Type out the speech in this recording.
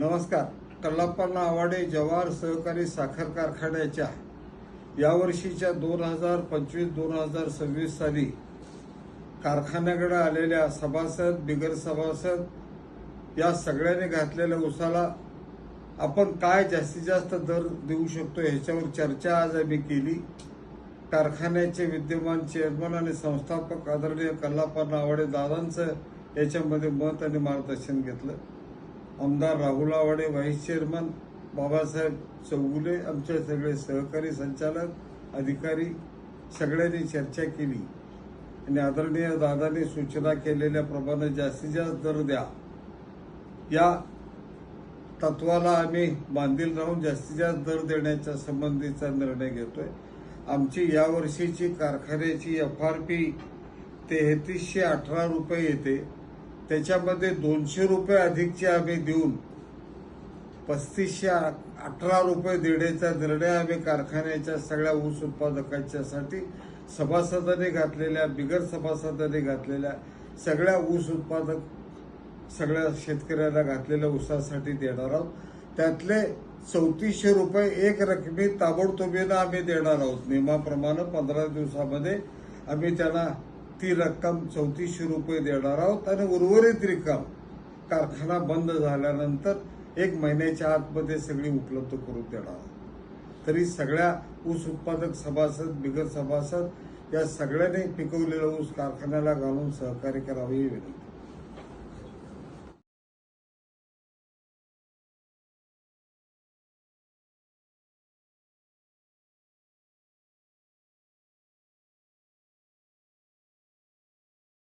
नमस्कार. कल्लाप्पांना आवाडे जवाहर सहकारी साखर कारखान्याच्या यावर्षीच्या दोन हजार पंचवीस दोन हजार सव्वीस साली कारखान्याकडे आलेल्या सभासद बिगर सभासद या सगळ्यांनी घातलेल्या उसाला आपण काय जास्तीत जास्त दर देऊ शकतो ह्याच्यावर चर्चा आज आम्ही केली. कारखान्याचे विद्यमान चेअरमन आणि संस्थापक आदरणीय कल्लाप्पा नावाडे दादांचं याच्यामध्ये मत आणि मार्गदर्शन घेतलं. आमदार राहुल आवाडे व्हाईस चेअरमन बाबासाहेब चौगुले आमचे सगळे सहकारी संचालक अधिकारी सगळ्यांनी चर्चा केली. आणि आदरणीय दादांनी सूचना केलेल्याप्रमाणे जास्तीत जास्त दर द्या. या तत्वाला आम्ही बांधील राहून जास्तीत जास्त दर देण्याच्या संबंधीचा निर्णय घेतोय. आमची यावर्षीची कारखान्याची एफ आर पी तेहतीसशे अठरा रुपये येते. त्याच्यामध्ये दोनशे रुपये अधिकचे आम्ही देऊन पस्तीसशे अठरा रुपये देण्याचा निर्णय आम्ही कारखान्याच्या सगळ्या ऊस उत्पादकांच्यासाठी सभासदांनी घातलेल्या बिगर सभासदांनी घातलेल्या सगळ्या ऊस उत्पादक सगळ्या शेतकऱ्याला घातलेल्या ऊसासाठी देणार आहोत. त्यातले चौतीसशे रुपये एक रकमी ताबडतोबीनं आम्ही देणार आहोत. नियमाप्रमाणे पंधरा दिवसामध्ये आम्ही त्यांना ती रक्कम चौतीसशे रुपये देणार आहोत आणि उर्वरित रक्कम कारखाना बंद झाल्यानंतर एक महिन्याच्या आतमध्ये सगळी उपलब्ध करून देणार आहोत. तरी सगळ्या ऊस उत्पादक सभासद बिगर सभासद या सगळ्यांनी पिकवलेला ऊस कारखान्याला घालून सहकार्य करावे ही विनंती.